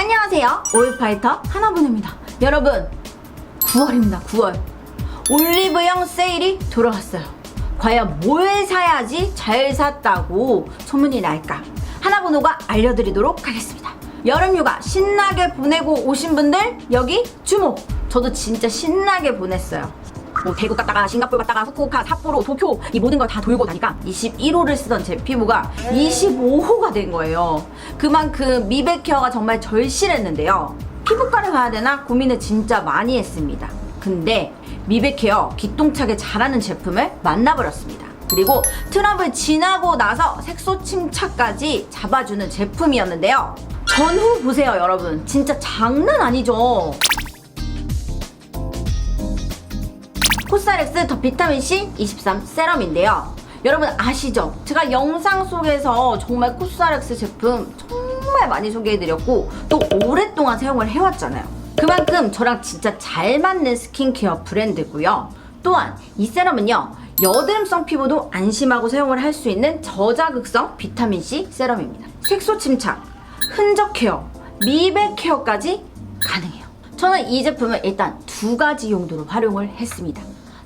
안녕하세요. 오일파이터 하나분입니다. 여러분, 9월입니다. 9월. 올리브영 세일이 돌아왔어요. 과연 뭘 사야지 잘 샀다고 소문이 날까? 하나번호가 알려드리도록 하겠습니다. 여름휴가 신나게 보내고 오신 분들 여기 주목! 저도 진짜 신나게 보냈어요. 뭐 대구 갔다가 싱가포르 갔다가 후쿠오카, 삿포로, 도쿄 이 모든 걸 다 돌고 나니까 21호를 쓰던 제 피부가 25호가 된 거예요. 그만큼 미백 케어가 정말 절실했는데요. 피부과를 가야 되나 고민을 진짜 많이 했습니다. 근데 미백 케어 기똥차게 잘하는 제품을 만나버렸습니다. 그리고 트러블 지나고 나서 색소 침착까지 잡아주는 제품이었는데요. 전후 보세요, 여러분. 진짜 장난 아니죠? 코스알엑스 더 비타민C 23 세럼인데요. 여러분 아시죠? 제가 영상 속에서 정말 코스알엑스 제품 정말 많이 소개해드렸고 또 오랫동안 사용을 해왔잖아요. 그만큼 저랑 진짜 잘 맞는 스킨케어 브랜드고요. 또한 이 세럼은요. 여드름성 피부도 안심하고 사용을 할 수 있는 저자극성 비타민C 세럼입니다. 색소 침착, 흔적 케어, 미백 케어까지 가능해요. 저는 이 제품을 일단 두 가지 용도로 활용을 했습니다.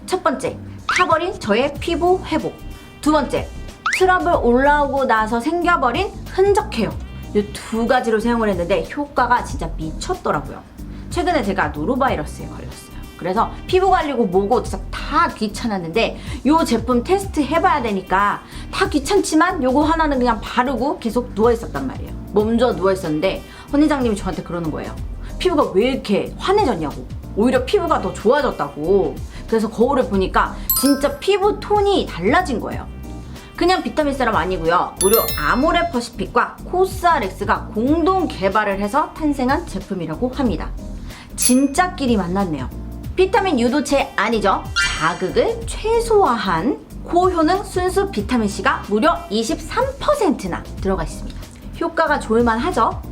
첫 번째, 타버린 저의 피부 회복. 두 번째, 트러블 올라오고 나서 생겨버린 흔적 케어. 이 두 가지로 사용을 했는데 효과가 진짜 미쳤더라고요. 최근에 제가 노로바이러스에 걸렸어요. 그래서 피부 관리고 뭐고 진짜 다 귀찮았는데 이 제품 테스트 해봐야 되니까 다 귀찮지만 요거 하나는 그냥 바르고 계속 누워 있었단 말이에요. 몸져 누워 있었는데 헌의장님이 저한테 그러는 거예요. 피부가 왜 이렇게 환해졌냐고. 오히려 피부가 더 좋아졌다고. 그래서 거울을 보니까 진짜 피부 톤이 달라진 거예요. 그냥 비타민 세럼 아니고요. 무려 아모레 퍼시픽과 코스알엑스가 공동 개발을 해서 탄생한 제품이라고 합니다. 진짜끼리 만났네요. 비타민 유도체 아니죠? 자극을 최소화한 고효능 순수 비타민 C가 무려 23%나 들어가 있습니다. 효과가 좋을만 하죠?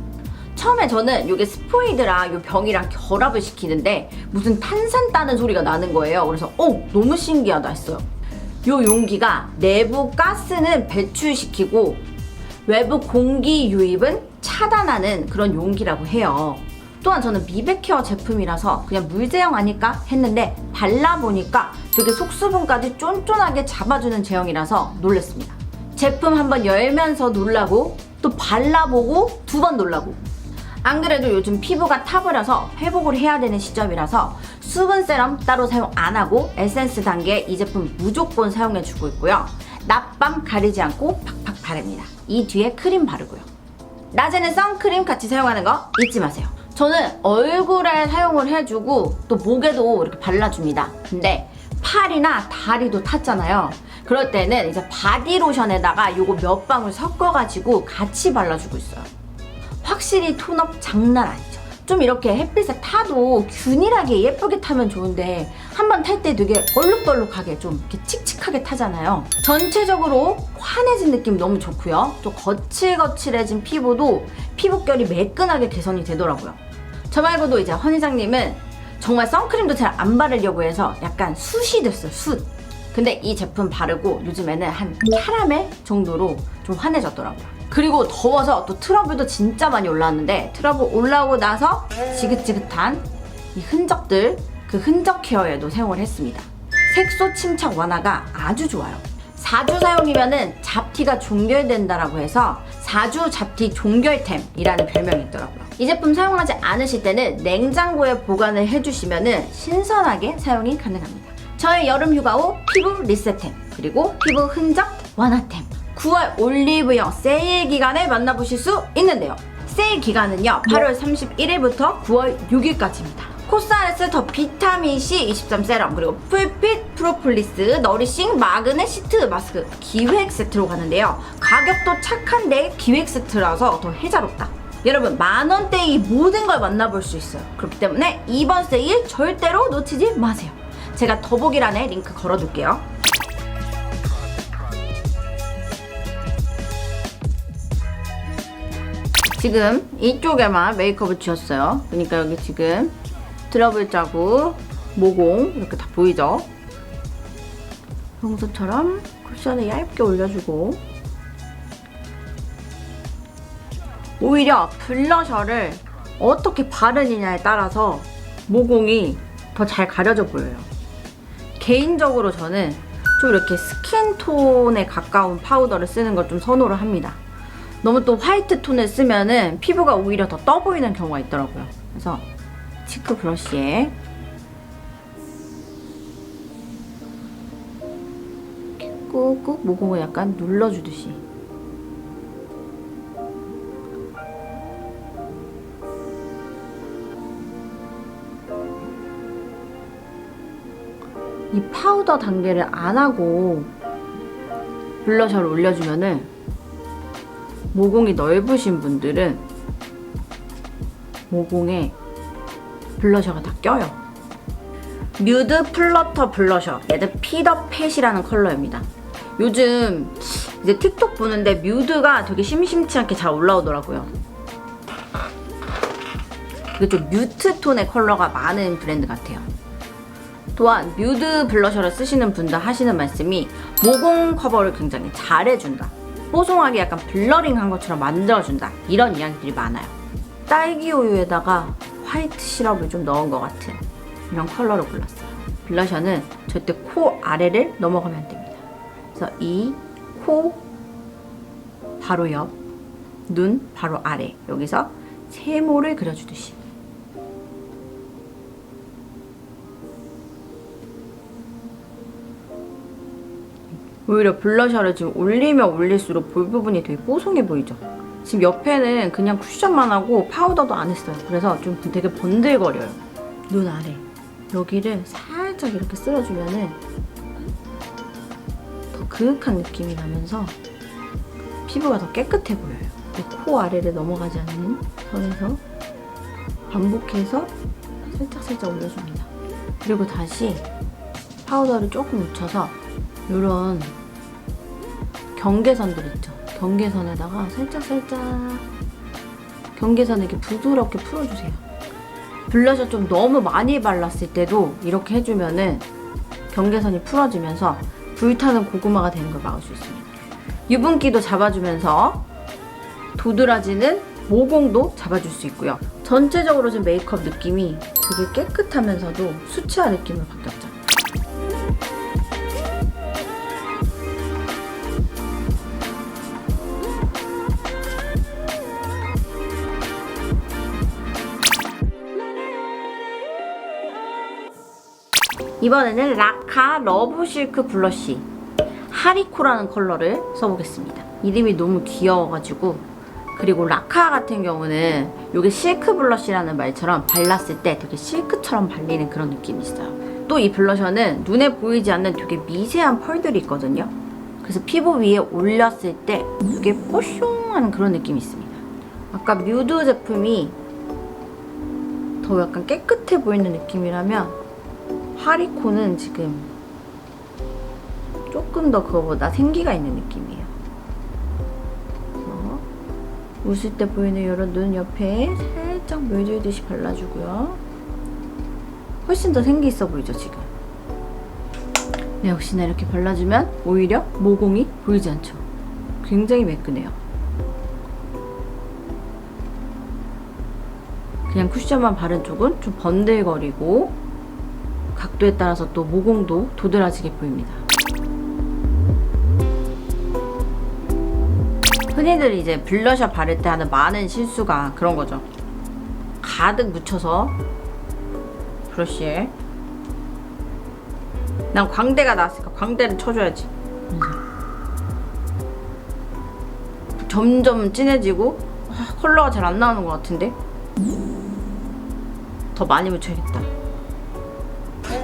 처음에 저는 이게 스포이드랑 이 병이랑 결합을 시키는데 무슨 탄산 따는 소리가 나는 거예요. 그래서 어 너무 신기하다 했어요. 이 용기가 내부 가스는 배출시키고 외부 공기 유입은 차단하는 그런 용기라고 해요. 또한 저는 미백 케어 제품이라서 그냥 물제형 아닐까 했는데 발라보니까 되게 속수분까지 쫀쫀하게 잡아주는 제형이라서 놀랐습니다. 제품 한번 열면서 놀라고 또 발라보고 두 번 놀라고 안 그래도 요즘 피부가 타버려서 회복을 해야 되는 시점이라서 수분 세럼 따로 사용 안 하고 에센스 단계 이 제품 무조건 사용해주고 있고요. 낮밤 가리지 않고 팍팍 바릅니다. 이 뒤에 크림 바르고요. 낮에는 선크림 같이 사용하는 거 잊지 마세요. 저는 얼굴에 사용을 해주고 또 목에도 이렇게 발라줍니다. 근데 팔이나 다리도 탔잖아요. 그럴 때는 이제 바디로션에다가 요거 몇 방울 섞어가지고 같이 발라주고 있어요. 확실히 톤업 장난 아니죠. 좀 이렇게 햇빛에 타도 균일하게 예쁘게 타면 좋은데 한 번 탈 때 되게 얼룩덜룩하게 좀 이렇게 칙칙하게 타잖아요. 전체적으로 환해진 느낌 너무 좋고요. 또 거칠거칠해진 피부도 피부결이 매끈하게 개선이 되더라고요. 저 말고도 이제 헌의장님은 정말 선크림도 잘 안 바르려고 해서 약간 숯이 됐어요, 숯. 근데 이 제품 바르고 요즘에는 한 캐러멜 정도로 좀 환해졌더라고요. 그리고 더워서 또 트러블도 진짜 많이 올라왔는데 트러블 올라오고 나서 지긋지긋한 이 흔적들 그 흔적 케어에도 사용을 했습니다. 색소 침착 완화가 아주 좋아요. 4주 사용이면은 잡티가 종결된다라고 해서 4주 잡티 종결템이라는 별명이 있더라고요. 이 제품 사용하지 않으실 때는 냉장고에 보관을 해주시면은 신선하게 사용이 가능합니다. 저의 여름 휴가 후 피부 리셋템 그리고 피부 흔적 완화템 9월 올리브영 세일 기간에 만나보실 수 있는데요. 세일 기간은요 8월 31일부터 9월 6일까지입니다. 코스알스 더 비타민C 23 세럼 그리고 풀핏 프로폴리스 너리싱 마그네 시트 마스크 기획 세트로 가는데요. 가격도 착한데 기획 세트라서 더 혜자롭다. 여러분 만원대 이 모든 걸 만나볼 수 있어요. 그렇기 때문에 이번 세일 절대로 놓치지 마세요. 제가 더보기란에 링크 걸어둘게요. 지금 이쪽에만 메이크업을 지웠어요. 그러니까 여기 지금 트러블 자국, 모공 이렇게 다 보이죠? 평소처럼 쿠션을 얇게 올려주고 오히려 블러셔를 어떻게 바르느냐에 따라서 모공이 더 잘 가려져 보여요. 개인적으로 저는 좀 이렇게 스킨톤에 가까운 파우더를 쓰는 걸 좀 선호를 합니다. 너무 또 화이트 톤을 쓰면은 피부가 오히려 더 떠 보이는 경우가 있더라고요. 그래서 치크 브러쉬에 꾹꾹 모공을 약간 눌러주듯이 이 파우더 단계를 안 하고 블러셔를 올려주면은 모공이 넓으신 분들은 모공에 블러셔가 다 껴요. 뮤드 플러터 블러셔. 얘들 피더 팻이라는 컬러입니다. 요즘 이제 틱톡 보는데 뮤드가 되게 심심치 않게 잘 올라오더라고요. 이게 좀 뮤트 톤의 컬러가 많은 브랜드 같아요. 또한 뮤드 블러셔를 쓰시는 분들 하시는 말씀이 모공 커버를 굉장히 잘해준다. 뽀송하게 약간 블러링한 것처럼 만들어준다. 이런 이야기들이 많아요. 딸기 우유에다가 화이트 시럽을 좀 넣은 것 같은 이런 컬러를 골랐어요. 블러셔는 절대 코 아래를 넘어가면 안 됩니다. 그래서 이 코 바로 옆, 눈 바로 아래 여기서 세모를 그려주듯이 오히려 블러셔를 지금 올리면 올릴수록 볼 부분이 되게 뽀송해 보이죠? 지금 옆에는 그냥 쿠션만 하고 파우더도 안 했어요. 그래서 좀 되게 번들거려요. 눈 아래. 여기를 살짝 이렇게 쓸어주면은 더 그윽한 느낌이 나면서 피부가 더 깨끗해 보여요. 이코 아래를 넘어가지 않는 선에서 반복해서 살짝 살짝 올려줍니다. 그리고 다시 파우더를 조금 묻혀서 이런 경계선들 있죠. 경계선에다가 살짝 살짝 경계선 이렇게 부드럽게 풀어주세요. 블러셔 좀 너무 많이 발랐을 때도 이렇게 해주면은 경계선이 풀어지면서 불타는 고구마가 되는 걸 막을 수 있습니다. 유분기도 잡아주면서 도드라지는 모공도 잡아줄 수 있고요. 전체적으로 지금 메이크업 느낌이 되게 깨끗하면서도 수치화 느낌으로 바뀌었죠. 이번에는 라카 러브 실크 블러쉬 하리코라는 컬러를 써보겠습니다. 이름이 너무 귀여워가지고 그리고 라카 같은 경우는 이게 실크 블러쉬라는 말처럼 발랐을 때 되게 실크처럼 발리는 그런 느낌이 있어요. 또 이 블러셔는 눈에 보이지 않는 되게 미세한 펄들이 있거든요. 그래서 피부 위에 올렸을 때 되게 뽀숑한 그런 느낌이 있습니다. 아까 뮤드 제품이 더 약간 깨끗해 보이는 느낌이라면 하리코는 지금 조금 더 그거보다 생기가 있는 느낌이에요. 그래서 웃을 때 보이는 이런 눈 옆에 살짝 물들듯이 발라주고요. 훨씬 더 생기 있어 보이죠, 지금? 네, 역시나 이렇게 발라주면 오히려 모공이 보이지 않죠. 굉장히 매끈해요. 그냥 쿠션만 바른 쪽은 좀 번들거리고 각도에 따라서 또 모공도 도드라지게 보입니다. 흔히들 이제 블러셔 바를 때 하는 많은 실수가 그런 거죠. 가득 묻혀서 브러쉬에 난 광대가 나왔으니까 광대를 쳐줘야지. 점점 진해지고 아, 컬러가 잘 안 나오는 것 같은데 더 많이 묻혀야겠다.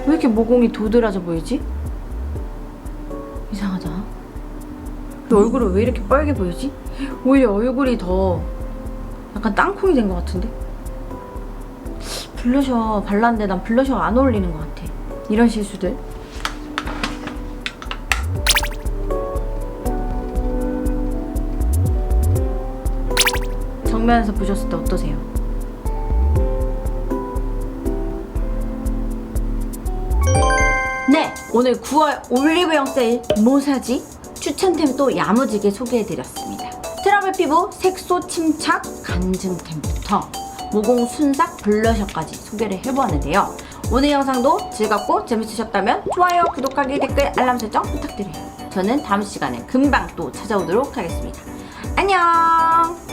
왜 이렇게 모공이 도드라져 보이지? 이상하다. 이 얼굴은 왜 이렇게 빨개 보이지? 오히려 얼굴이 더 약간 땅콩이 된 것 같은데? 블러셔 발랐는데 난 블러셔가 안 어울리는 것 같아. 이런 실수들. 정면에서 보셨을 때 어떠세요? 오늘 9월 올리브영 세일 뭐 사지? 추천템 또 야무지게 소개해드렸습니다. 트러블 피부 색소 침착 간증템부터 모공 순삭 블러셔까지 소개를 해보았는데요. 오늘 영상도 즐겁고 재밌으셨다면 좋아요, 구독하기, 댓글, 알람 설정 부탁드려요. 저는 다음 시간에 금방 또 찾아오도록 하겠습니다. 안녕!